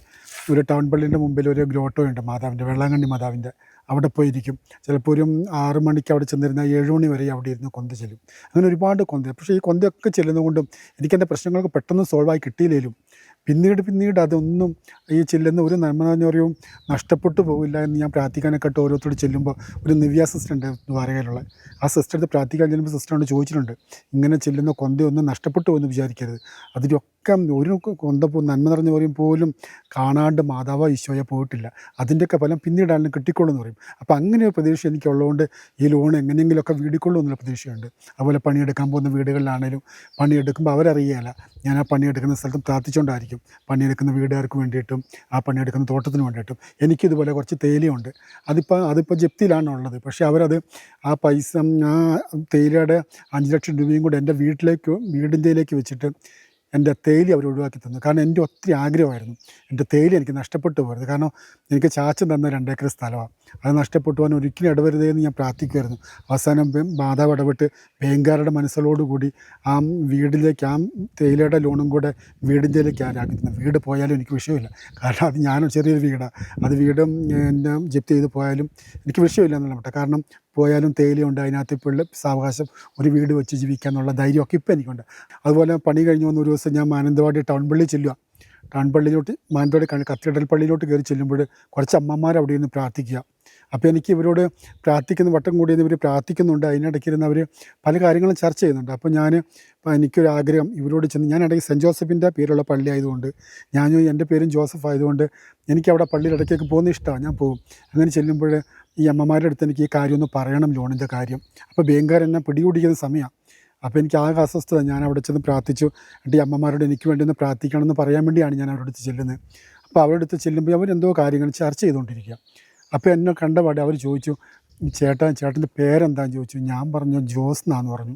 ഒരു ടൗൺ പള്ളിന്റെ മുമ്പിൽ ഒരു ഗ്രോട്ടോ ഉണ്ട് മാതാവിന്റെ വെള്ളാങ്കണ്ണി മാതാവിന്റെ. അവിടെ പോയിരിക്കും. ചിലപ്പോൾ ഒരു ആറ് മണിക്ക് അവിടെ ചെന്നിരുന്ന ഏഴ് മണി വരെ അവിടെ ഇരുന്ന് കൊന്ത ചെല്ലും. അങ്ങനെ ഒരുപാട് കൊന്ത. പക്ഷേ ഈ കൊന്തയൊക്കെ ചെല്ലുന്നതുകൊണ്ടും എനിക്കെന്റെ പ്രശ്നങ്ങൾക്ക് പെട്ടെന്ന് സോൾവായി കിട്ടിയില്ലേലും പിന്നീട് പിന്നീട് അതൊന്നും ഈ ചെല്ലുന്ന ഒരു നന്മ നിറയും നഷ്ടപ്പെട്ടു പോകില്ല എന്ന് ഞാൻ പ്രാർത്ഥിക്കാനൊക്കെ ഓരോരുത്തരോട് ചെല്ലുമ്പോൾ ഒരു നിവ്യ സിസ്റ്റർ ഉണ്ട് ദ്വാരകയിലുള്ള. ആ സിസ്റ്റർ അടുത്ത് പ്രാർത്ഥിക്കാൻ ചെല്ലുമ്പോൾ സിസ്റ്ററോട് ചോദിച്ചിട്ടുണ്ട് ഇങ്ങനെ ചെല്ലുന്ന കൊന്തയൊന്നും നഷ്ടപ്പെട്ടു പോകുന്നു വിചാരിക്കരുത്. അതിലൊക്കെ ഒരു കൊന്ത നന്മ നിറഞ്ഞ പറയും പോലും കാണാണ്ട് മാതാവ് ഈശോയെ പോയിട്ടില്ല. അതിന്റെയൊക്കെ ഫലം പിന്നീടാണ് കിട്ടിക്കൊള്ളൂ എന്ന് പറയും. അപ്പോൾ അങ്ങനെ ഒരു പ്രതീക്ഷ എനിക്കുള്ളതുകൊണ്ട് ഈ ലോൺ എങ്ങനെയെങ്കിലുമൊക്കെ വീടിക്കൊള്ളൂ എന്നുള്ള പ്രതീക്ഷയുണ്ട്. അതുപോലെ പണിയെടുക്കാൻ പോകുന്ന വീടുകളിലാണേലും പണിയെടുക്കുമ്പോൾ അവരറിയാല ഞാൻ ആ പണിയെടുക്കുന്ന സ്ഥലത്ത് പ്രാർത്ഥിച്ചുകൊണ്ടായിരിക്കും. പണിയെടുക്കുന്ന വീടുകാർക്ക് വേണ്ടിയിട്ടും ആ പണിയെടുക്കുന്ന തോട്ടത്തിന് വേണ്ടിയിട്ടും എനിക്കിതുപോലെ കുറച്ച് തേയിലയുണ്ട്. അതിപ്പോൾ അതിപ്പോൾ ജപ്തിയിലാണ് ഉള്ളത്. പക്ഷേ അവരത് ആ പൈസ ആ തേയിലയുടെ അഞ്ച് ലക്ഷം രൂപയും കൂടെ എന്റെ വീട്ടിലേക്ക് വീടിന്റെയിലേക്ക് വെച്ചിട്ട് എന്റെ തേലി അവർ ഒഴിവാക്കി തന്നു. കാരണം എന്റെ ഒത്തിരി ആഗ്രഹമായിരുന്നു. എന്റെ തേലി എനിക്ക് നഷ്ടപ്പെട്ടു പോകരുത് കാരണം എനിക്ക് ചാച്ചൻ തന്ന രണ്ടേക്കർ സ്ഥലമാണ്. അത് നഷ്ടപ്പെട്ടു പോകാൻ ഒരിക്കലും ഇടവരുതേ എന്ന് ഞാൻ പ്രാർത്ഥിക്കുമായിരുന്നു. അവസാനം മാതാവ് ഇടപെട്ട് ബാങ്കുകാരുടെ മനസ്സിലോടുകൂടി ആ വീടിലേക്ക് ആ തേയിലയുടെ ലോണും കൂടെ വീടിന്റെയിലേക്ക് ആരാക്കി തന്നു. വീട് പോയാലും എനിക്ക് വിഷയമില്ല. കാരണം അത് ഞാനും ചെറിയൊരു വീടാണ്. അത് വീടും എന്നെ ജപ്തി ചെയ്ത് പോയാലും എനിക്ക് വിഷയമില്ല എന്നുള്ള കാരണം പോയാലും തേയിലയുണ്ട് അതിനകത്ത് ഇപ്പോൾ സാവകാശം ഒരു വീട് വെച്ച് ജീവിക്കാന്നുള്ള ധൈര്യമൊക്കെ ഇപ്പോൾ എനിക്കുണ്ട്. അതുപോലെ പണി കഴിഞ്ഞ് വന്ന ഒരു ദിവസം ഞാൻ മാനന്തവാടി ടൗൺ പള്ളി ചെല്ലുക ടൗൺ പള്ളിയിലോട്ട് മാനന്തവാടി കത്തീഡ്രൽ പള്ളിയിലോട്ട് കയറി ചെല്ലുമ്പോൾ കുറച്ച് അമ്മമാർ അവിടെ നിന്ന് പ്രാർത്ഥിക്കുക. അപ്പോൾ എനിക്ക് ഇവരോട് പ്രാർത്ഥിക്കുന്ന വട്ടം കൂടി ഇവർ പ്രാർത്ഥിക്കുന്നുണ്ട്. അതിനിടയ്ക്ക് ഇരുന്ന് അവർ പല കാര്യങ്ങളും ചർച്ച ചെയ്യുന്നുണ്ട്. അപ്പോൾ ഞാൻ എനിക്കൊരു ആഗ്രഹം ഇവരോട് ചെന്ന് ഞാൻ ഇടയ്ക്ക് സെന്റ് ജോസഫിന്റെ പേരുള്ള പള്ളി ആയതുകൊണ്ട് ഞാനും എന്റെ പേരും ജോസഫ് ആയതുകൊണ്ട് എനിക്ക് അവിടെ പള്ളിയിൽ ഇടയ്ക്കൊക്കെ പോകുന്ന ഇഷ്ടമാണ്. ഞാൻ പോകും. അങ്ങനെ ചെല്ലുമ്പോൾ ഈ അമ്മമാരുടെ അടുത്ത് എനിക്ക് ഈ കാര്യം ഒന്ന് പറയണം ലോണിന്റെ കാര്യം. അപ്പോൾ ബാങ്കുകാർ എന്നെ പിടികൂടിക്കുന്ന സമയമാണ് അപ്പോൾ എനിക്ക് ആകെ അസ്വസ്ഥത. ഞാൻ അവിടെ ചെന്ന് പ്രാർത്ഥിച്ചു. എന്നിട്ട് ഈ അമ്മമാരോട് എനിക്ക് വേണ്ടി ഒന്ന് പ്രാർത്ഥിക്കണം എന്ന് പറയാൻ വേണ്ടിയാണ് ഞാൻ അവരുടെ അടുത്ത് ചെല്ലുന്നത്. അപ്പോൾ അവരുടെ അടുത്ത് ചെല്ലുമ്പോൾ അവരെന്തോ കാര്യങ്ങൾ ചർച്ച ചെയ്തുകൊണ്ടിരിക്കുക. അപ്പോൾ എന്നെ കണ്ടപാടെ അവർ ചോദിച്ചു ചേട്ടാ ചേട്ടൻ ചേട്ടന്റെ പേരെന്താന്ന് ചോദിച്ചു. ഞാൻ പറഞ്ഞു ജോസ് എന്നാന്ന് പറഞ്ഞു.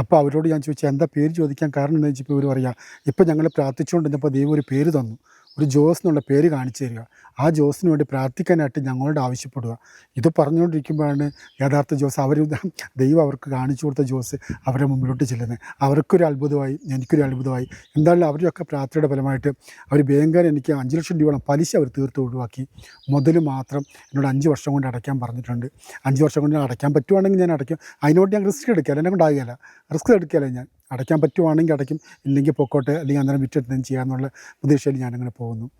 അപ്പോൾ അവരോട് ഞാൻ ചോദിച്ചു എന്താ പേര് ചോദിക്കാൻ കാരണം എന്താ വെച്ചപ്പോൾ ഇവർ പറയാം ഇപ്പം ഞങ്ങൾ പ്രാർത്ഥിച്ചുകൊണ്ടിരുന്നപ്പോൾ ദൈവം ഒരു പേര് തന്നു. ഒരു ജോസ് എന്നുള്ള പേര് കാണിച്ചു തരിക. ആ ജോസിന് വേണ്ടി പ്രാർത്ഥിക്കാനായിട്ട് ഞങ്ങളോട് ആവശ്യപ്പെടുക. ഇത് പറഞ്ഞുകൊണ്ടിരിക്കുമ്പോഴാണ് യഥാർത്ഥ ജോസ് അവർ ദൈവം അവർക്ക് കാണിച്ചു കൊടുത്ത ജോസ് അവരെ മുമ്പിലോട്ട് ചെല്ലുന്നത്. അവർക്കൊരു അത്ഭുതമായി എനിക്കൊരു അത്ഭുതമായി. എന്തായാലും അവരുടെയൊക്കെ പ്രാർത്ഥനയുടെ ഫലമായിട്ട് അവർ ബാങ്കുകാർ എനിക്ക് അഞ്ച് ലക്ഷം രൂപയോളം പലിശ അവർ തീർത്ത് ഒഴിവാക്കി. മുതൽ മാത്രം എന്നോട് അഞ്ച് വർഷം കൊണ്ട് അടയ്ക്കാൻ പറഞ്ഞിട്ടുണ്ട്. അഞ്ച് വർഷം കൊണ്ട് അടയ്ക്കാൻ പറ്റുവാണെങ്കിൽ ഞാൻ അടയ്ക്കും. അതിനോട് ഞാൻ റിസ്ക് എടുക്കില്ല എന്നെ കൊണ്ടാകില്ല റിസ്ക് എടുക്കില്ല ഞാൻ. അടയ്ക്കാൻ പറ്റുവാണെങ്കിൽ അടയ്ക്കും ഇല്ലെങ്കിൽ പൊക്കോട്ടെ അല്ലെങ്കിൽ അന്നേരം വിറ്റെടുത്തും ചെയ്യാമെന്നുള്ള പ്രതീക്ഷയിൽ ഞാനങ്ങനെ പോകുന്നു.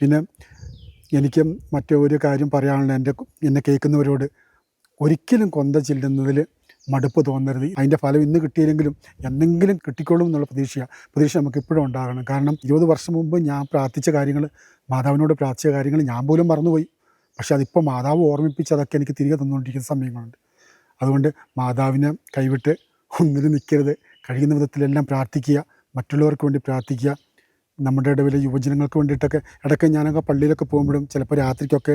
പിന്നെ എനിക്കും മറ്റൊരു കാര്യം പറയാനുള്ള എന്റെ എന്നെ കേൾക്കുന്നവരോട് ഒരിക്കലും കൊന്ത ചെല്ലുന്നതിൽ മടുപ്പ് തോന്നരുത്. അതിന്റെ ഫലം ഇന്ന് കിട്ടിയില്ലെങ്കിലും എന്തെങ്കിലും കിട്ടിക്കോളും എന്നുള്ള പ്രതീക്ഷയാണ് പ്രതീക്ഷ നമുക്ക് ഇപ്പോഴും ഉണ്ടാകണം. കാരണം ഇരുപത് വർഷം മുമ്പ് ഞാൻ പ്രാർത്ഥിച്ച കാര്യങ്ങൾ മാതാവിനോട് പ്രാർത്ഥിച്ച കാര്യങ്ങൾ ഞാൻ പോലും മറന്നുപോയി. പക്ഷെ അതിപ്പോൾ മാതാവ് ഓർമ്മിപ്പിച്ച് അതൊക്കെ എനിക്ക് തിരികെ തന്നുകൊണ്ടിരിക്കുന്ന സമയങ്ങളുണ്ട്. അതുകൊണ്ട് മാതാവിനെ കൈവിട്ട് ഒന്നിനും നിൽക്കരുത്. കഴിയുന്ന വിധത്തിലെല്ലാം പ്രാർത്ഥിക്കുക മറ്റുള്ളവർക്ക് വേണ്ടി പ്രാർത്ഥിക്കുക നമ്മുടെ ഇടവിലെ യുവജനങ്ങൾക്ക് വേണ്ടിയിട്ടൊക്കെ. ഇടയ്ക്ക് ഞാനൊക്കെ പള്ളിയിലൊക്കെ പോകുമ്പോഴും ചിലപ്പോൾ രാത്രിക്കൊക്കെ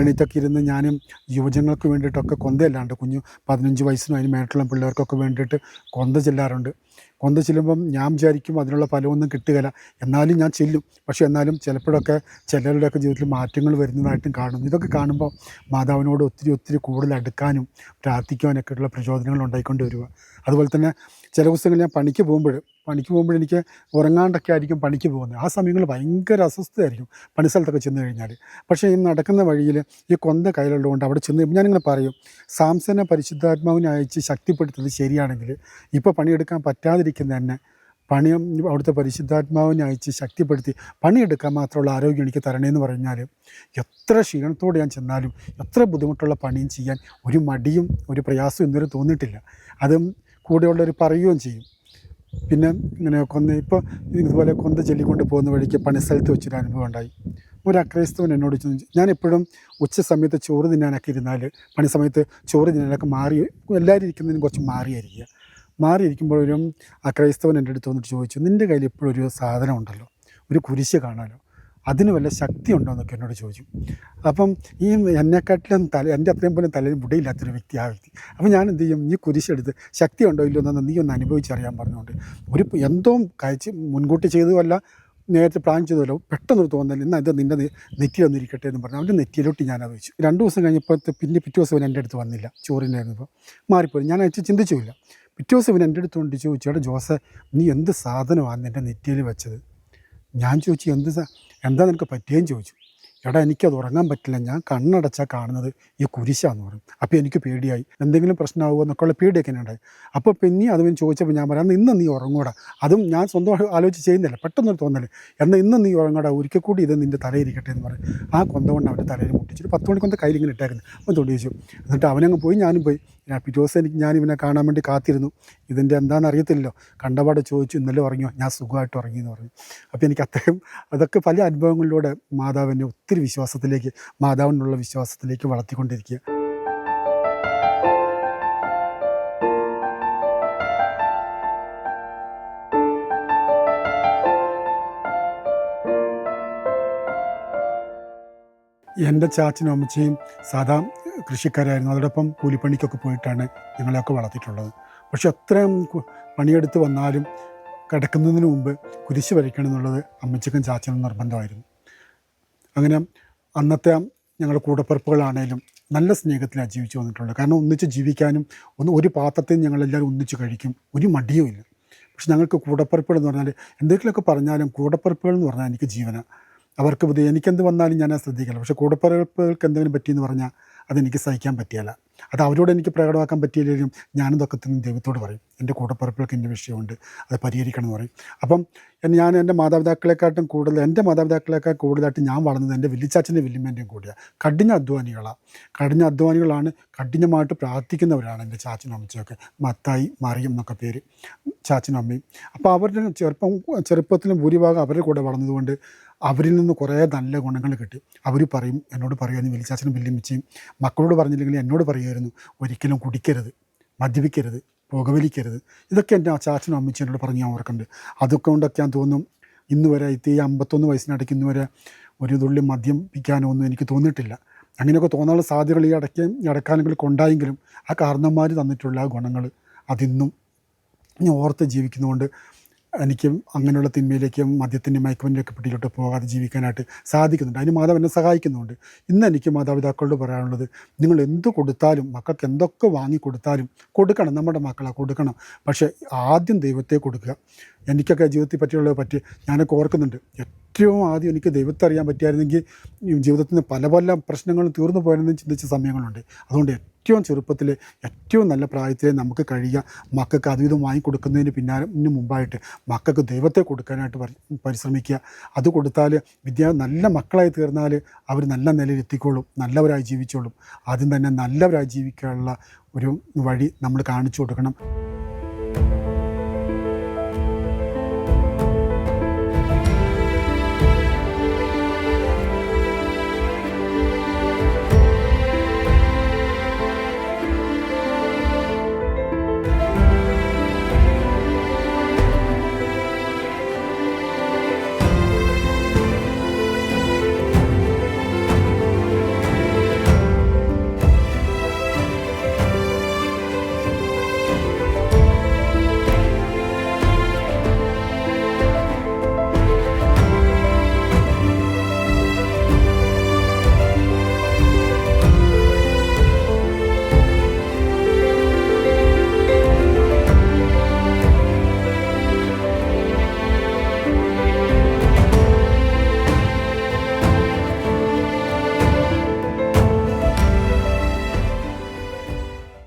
എണീറ്റൊക്കെ ഇരുന്ന് ഞാനും യുവജനങ്ങൾക്ക് വേണ്ടിയിട്ടൊക്കെ കൊന്തയല്ലാണ്ട് കുഞ്ഞു പതിനഞ്ച് വയസ്സിനും അതിന് മേട്ടുള്ള പിള്ളേർക്കൊക്കെ വേണ്ടിയിട്ട് കൊന്ത ചെല്ലാറുണ്ട്. കൊന്ത ചെല്ലുമ്പം ഞാൻ വിചാരിക്കും അതിനുള്ള ഫലമൊന്നും കിട്ടുകയില്ല. എന്നാലും ഞാൻ ചെല്ലും. പക്ഷേ എന്നാലും ചിലപ്പോഴൊക്കെ ചിലരുടെയൊക്കെ ജീവിതത്തിൽ മാറ്റങ്ങൾ വരുന്നതായിട്ടും കാണുന്നു. ഇതൊക്കെ കാണുമ്പോൾ മാതാവിനോട് ഒത്തിരി ഒത്തിരി കൂടുതൽ അടുക്കാനും പ്രാർത്ഥിക്കാനൊക്കെ ഉള്ള പ്രചോദനങ്ങൾ ഉണ്ടായിക്കൊണ്ട് വരിക. അതുപോലെ തന്നെ ചില ദിവസങ്ങളിൽ ഞാൻ പണിക്ക് പോകുമ്പോൾ പണിക്ക് പോകുമ്പോൾ എനിക്ക് ഉറങ്ങാണ്ടൊക്കെ ആയിരിക്കും പണിക്ക് പോകുന്നത്. ആ സമയങ്ങളിൽ ഭയങ്കര അസ്വസ്ഥയായിരിക്കും പണി സ്ഥലത്തൊക്കെ ചെന്ന് കഴിഞ്ഞാൽ. പക്ഷേ ഈ നടക്കുന്ന വഴിയിൽ ഈ കൊന്ത കയ്യിലുള്ളതുകൊണ്ട് അവിടെ ചെന്ന് ഞാനിങ്ങനെ പറയും സാംസനെ പരിശുദ്ധാത്മാവിനെ അയച്ച് ശക്തിപ്പെടുത്തുന്നത് ശരിയാണെങ്കിൽ ഇപ്പോൾ പണിയെടുക്കാൻ പറ്റാതിരിക്കുന്ന തന്നെ പണി അവിടുത്തെ പരിശുദ്ധാത്മാവിനെ അയച്ച് ശക്തിപ്പെടുത്തി പണിയെടുക്കാൻ മാത്രമുള്ള ആരോഗ്യം എനിക്ക് തരണേന്ന് പറഞ്ഞാൽ എത്ര ക്ഷീണത്തോടെ ഞാൻ ചെന്നാലും എത്ര ബുദ്ധിമുട്ടുള്ള പണിയും ചെയ്യാൻ ഒരു മടിയും ഒരു പ്രയാസവും ഇന്നുവരെ തോന്നിയിട്ടില്ല. അതും കൂടെയുള്ളവർ പറയുകയും ചെയ്യും. പിന്നെ ഇങ്ങനെ കൊന്ന ഇപ്പോൾ ഇതുപോലെ കൊന്ത ചൊല്ലിക്കൊണ്ട് പോകുന്ന വഴിക്ക് പണിസ്ഥലത്ത് വെച്ചൊരു അനുഭവം ഉണ്ടായി. ഒരു അക്രൈസ്തവൻ എന്നോട് ചോദിച്ചു ഞാൻ എപ്പോഴും ഉച്ച സമയത്ത് ചോറ് തിന്നാനൊക്കെ ഇരുന്നാൽ പണി സമയത്ത് ചോറ് തിന്നാനൊക്കെ മാറി എല്ലാവരും ഇരിക്കുന്നതിന് കുറച്ച് മാറിയായിരിക്കുക മാറിയിരിക്കുമ്പോൾ ഒരു അക്രൈസ്തവൻ എന്റെ അടുത്ത് വന്നിട്ട് ചോദിച്ചു നിന്റെ കയ്യിൽ ഇപ്പോഴൊരു ഒരു സാധനം ഉണ്ടല്ലോ ഒരു കുരിശ് കാണാമല്ലോ അതിന് വല്ല ശക്തി ഉണ്ടോ? എന്നൊക്കെ എന്നോട് ചോദിച്ചു. അപ്പം ഈ എന്നെക്കാട്ടിലും തല എന്റെ അത്രയും പോലും തലയിൽ മുടിയില്ലാത്തൊരു വ്യക്തി ആ വ്യക്തി. അപ്പം ഞാൻ എന്ത് ചെയ്യും? ഈ കുരിശെടുത്ത് ശക്തി ഉണ്ടോ ഇല്ലയോ എന്ന് നീ ഒന്ന് അനുഭവിച്ചറിയാൻ പറഞ്ഞുകൊണ്ട് ഒരു എന്തോ കഴിച്ച് മുൻകൂട്ടി ചെയ്തതുമല്ല നേരത്തെ പ്ലാൻ ചെയ്തല്ലോ പെട്ടെന്ന് തോന്നൽ എന്നാൽ ഇത് നിന്റെ നെറ്റി നെറ്റിയിൽ ഒന്നിരിക്കട്ടെ എന്ന് പറഞ്ഞു. അവന്റെ നെറ്റിയിലോട്ട് ഞാൻ അത് വെച്ചു. രണ്ട് ദിവസം കഴിഞ്ഞപ്പോൾ പിന്നെ പിറ്റേ ദിവസം എന്റെ അടുത്ത് വന്നില്ല ചോറിനായിരുന്നപ്പോൾ. മാറിപ്പോയി. ഞാൻ അയച്ച് ചിന്തിച്ചുമില്ല. പിറ്റേ ദിവസം ഇവൻ എന്റെ അടുത്ത് കൊണ്ട് ചോദിച്ചു ജോസെ നീ എന്ത് സാധനമാണ് നിന്റെ നെറ്റിയിൽ വെച്ചത്? ഞാൻ ചോദിച്ചു എന്ത് എന്താ നിനക്ക് പറ്റിയെന്ന് ചോദിച്ചു. എടാ എനിക്കത് ഉറങ്ങാൻ പറ്റില്ല. ഞാൻ കണ്ണടച്ചാൽ കാണുന്നത് ഈ കുരിശാന്ന് പറയും. അപ്പോൾ എനിക്ക് പേടിയായി. എന്തെങ്കിലും പ്രശ്നമാകുമോ എന്നൊക്കെയുള്ള പേടിയൊക്കെ ഉണ്ടായി അപ്പോൾ പിന്നെ അത് ചോദിച്ചപ്പോൾ ഞാൻ പറയാം ഇന്ന് നീ ഉറങ്ങൂടാ അതും ഞാൻ സ്വന്തം ആലോചിച്ച് ചെയ്യുന്നില്ല. പെട്ടെന്നൊരു തോന്നൽ. എന്നാൽ ഇന്ന് നീ ഉറങ്ങടാ. ഒരിക്കൽ കൂടി ഇത് നിന്റെ തലയിരിക്കട്ടെ എന്ന് പറയും. ആ കൊന്ത കൊണ്ട് അവന്റെ തലയിൽ മുട്ടിച്ചിട്ട് പത്ത് മണിക്കൊന്ന് കയ്യിൽ ഇങ്ങനെ ഇട്ടേക്കുന്നത് അവൻ തൊണ്ടി വെച്ചു. എന്നിട്ട് അവനങ്ങ് പോയി ഞാനും പോയി. ഞാൻ പിറ്റേ ദിവസം എനിക്ക് ഞാൻ ഇവനെ കാണാൻ വേണ്ടി കാത്തിരുന്നു. ഇതിന്റെ എന്താണെന്ന് അറിയത്തില്ലല്ലോ. കണ്ടപാട് ചോദിച്ചു ഇന്നലെ ഉറങ്ങിയോ? ഞാൻ സുഖമായിട്ട് ഉറങ്ങി എന്ന് പറഞ്ഞു. അപ്പോൾ എനിക്ക് അത്രയും അതൊക്കെ പല അനുഭവങ്ങളിലൂടെ മാതാവിനെ ഒത്തിരി വിശ്വാസത്തിലേക്ക് മാതാവിനുള്ള വിശ്വാസത്തിലേക്ക് വളർത്തിക്കൊണ്ടിരിക്കുക. എന്റെ ചാച്ചനും അമ്മച്ചയും സാധാ കൃഷിക്കാരായിരുന്നു. അതോടൊപ്പം കൂലിപ്പണിക്കൊക്കെ പോയിട്ടാണ് ഞങ്ങളെയൊക്കെ വളർത്തിയിട്ടുള്ളത്. പക്ഷെ അത്രയും പണിയെടുത്ത് വന്നാലും കിടക്കുന്നതിന് മുമ്പ് കുരിശ് വരയ്ക്കണം എന്നുള്ളത് അമ്മച്ചക്കും ചാച്ചനും നിർബന്ധമായിരുന്നു. അങ്ങനെ അന്നത്തെ ഞങ്ങളുടെ കൂടപ്പിറപ്പുകളാണേലും നല്ല സ്നേഹത്തിലാണ് ജീവിച്ചു വന്നിട്ടുള്ളത്. കാരണം ഒന്നിച്ച് ജീവിക്കാനും ഒന്ന് ഒരു പാത്രത്തിൽ ഞങ്ങളെല്ലാവരും ഒന്നിച്ച് കഴിക്കും. ഒരു മടിയും ഇല്ല. പക്ഷെ ഞങ്ങൾക്ക് കൂടപ്പിറപ്പുകൾ എന്ന് പറഞ്ഞാൽ എന്തെങ്കിലുമൊക്കെ പറഞ്ഞാലും കൂടപ്പിറപ്പുകൾ എന്ന് പറഞ്ഞാൽ എനിക്ക് ജീവന. അവർക്ക് എനിക്കെന്ത് വന്നാലും ഞാൻ ശ്രദ്ധിക്കില്ല. പക്ഷേ കൂടപ്പിറപ്പുകൾക്ക് എന്തെങ്കിലും പറ്റിയെന്ന് പറഞ്ഞാൽ അതെനിക്ക് സഹിക്കാൻ പറ്റിയല്ല. അത് അവരോട് എനിക്ക് പ്രകടമാക്കാൻ പറ്റിയില്ലെങ്കിലും ഞാനും ഇതൊക്കെ തന്നെ ദൈവത്തോട് പറയും. എന്റെ കൂടപ്പിറപ്പുകൾക്ക് എന്റെ വിഷയമുണ്ട്. അത് പരിഹരിക്കണം എന്ന് പറയും. അപ്പം ഞാൻ എന്റെ മാതാപിതാക്കളെക്കാട്ടും കൂടുതൽ എന്റെ മാതാപിതാക്കളെക്കാൾ കൂടുതലായിട്ട് ഞാൻ വളർന്നത് എന്റെ വില്ലിച്ചാച്ചന്റെ വല്യമ്മേന്റെയും കൂടിയാണ് കഠിന അധ്വാനികളാണ് കഠിന അധ്വാനികളാണ് കഠിനമായിട്ട് പ്രാർത്ഥിക്കുന്നവരാണ് എന്റെ ചാച്ചനും അമ്മച്ചൊക്കെ. മത്തായി മറിയം എന്നൊക്കെ പേര്. ചാച്ചനും അമ്മയും. അപ്പോൾ അവരുടെ ചെറുപ്പം ചെറുപ്പത്തിലും ഭൂരിഭാഗം അവരുടെ കൂടെ വളർന്നതുകൊണ്ട് അവരിൽ നിന്ന് കുറേ നല്ല ഗുണങ്ങൾ കിട്ടി. അവർ പറയും എന്നോട് പറയുമായിരുന്നു വലിച്ചാച്ചനും വല്യമ്മച്ചിയും മക്കളോട് പറഞ്ഞില്ലെങ്കിൽ എന്നോട് പറയുമായിരുന്നു ഒരിക്കലും കുടിക്കരുത് മദ്യപിക്കരുത് പുകവലിക്കരുത്. ഇതൊക്കെ എന്റെ ചാച്ചനും അമ്മച്ചും എന്നോട് പറഞ്ഞ് ഞാൻ ഓർക്കുന്നുണ്ട്. അതൊക്കെ കൊണ്ടൊക്കെ ഞാൻ തോന്നും ഇന്ന് വരെ ഈ അമ്പത്തൊന്ന് വയസ്സിനിടയ്ക്ക് ഇന്ന് വരെ ഒരു തുള്ളി മദ്യം പിക്കാനോ ഒന്നും എനിക്ക് തോന്നിയിട്ടില്ല. അങ്ങനെയൊക്കെ തോന്നാനുള്ള സാധ്യതകൾ ഈ അടയ്ക്ക് ഇടക്കാലങ്ങളിൽ ഉണ്ടായെങ്കിലും ആ കാരണന്മാർ തന്നിട്ടുള്ള ആ ഗുണങ്ങൾ അതിന്നും ഓർത്ത് ജീവിക്കുന്നതുകൊണ്ട് എനിക്ക് അങ്ങനെയുള്ള തിന്മയിലേക്കും മദ്യത്തിന്റെ മയക്കുമതിന്റെയൊക്കെ പിടിയിലോട്ട് പോകാതെ ജീവിക്കാനായിട്ട് സാധിക്കുന്നുണ്ട്. അതിന് മാതാവ് എന്നെ സഹായിക്കുന്നുണ്ട്. ഇന്ന് എനിക്ക് മാതാപിതാക്കളോട് പറയാനുള്ളത് നിങ്ങൾ എന്ത് കൊടുത്താലും മക്കൾക്ക് എന്തൊക്കെ വാങ്ങി കൊടുത്താലും കൊടുക്കണം. നമ്മുടെ മക്കളെ കൊടുക്കണം. പക്ഷേ ആദ്യം ദൈവത്തെ കൊടുക്കുക. എനിക്കൊക്കെ ജീവിതത്തെ പറ്റിയുള്ളത് പറ്റി ഞാനൊക്കെ ഓർക്കുന്നുണ്ട്. ഏറ്റവും ആദ്യം എനിക്ക് ദൈവത്തെ അറിയാൻ പറ്റിയായിരുന്നെങ്കിൽ ജീവിതത്തിൽ നിന്ന് പല പല പ്രശ്നങ്ങളും തീർന്നു പോയെന്ന് ചിന്തിച്ച സമയങ്ങളുണ്ട്. അതുകൊണ്ട് ഏറ്റവും ചെറുപ്പത്തിൽ ഏറ്റവും നല്ല പ്രായത്തിൽ നമുക്ക് കഴിയുക. മക്കൾക്ക് അതുവിധം വാങ്ങിക്കൊടുക്കുന്നതിന് പിന്നാലെ മുമ്പായിട്ട് മക്കൾക്ക് ദൈവത്തെ കൊടുക്കാനായിട്ട് പരിശ്രമിക്കുക. അത് കൊടുത്താൽ വിദ്യ നല്ല മക്കളായി തീർന്നാൽ അവർ നല്ല നിലയിൽ എത്തിക്കോളും. നല്ലവരായി ജീവിച്ചോളും. ആദ്യം തന്നെ നല്ലവരായി ജീവിക്കാനുള്ള ഒരു വഴി നമ്മൾ കാണിച്ചു കൊടുക്കണം.